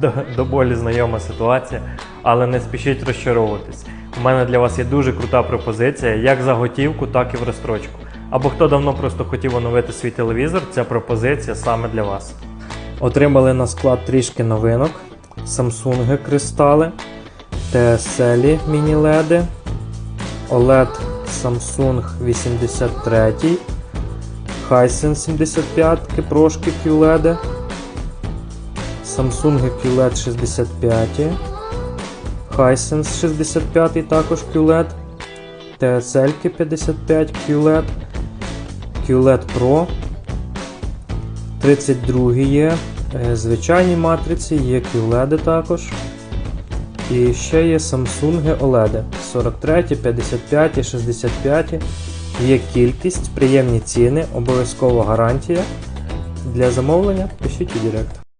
до, до болі знайома ситуація, але не спішіть розчаровуватись. У мене для вас є дуже крута пропозиція, як за готівку, так і в розстрочку. Або хто давно просто хотів оновити свій телевізор, ця пропозиція саме для вас. Отримали на склад трішки новинок: Samsung кристали, TSL міні-леди, OLED Samsung 83, Hisense 75 прошки QLED, Samsung QLED 65, Hisense 65 також QLED, TSL 55 QLED, QLED Pro, 32 є, е, звичайні матриці, є QLED також. І ще є Samsung OLED 43, 55, 65. Є кількість, приємні ціни, обов'язкова гарантія. Для замовлення пишіть у Директ.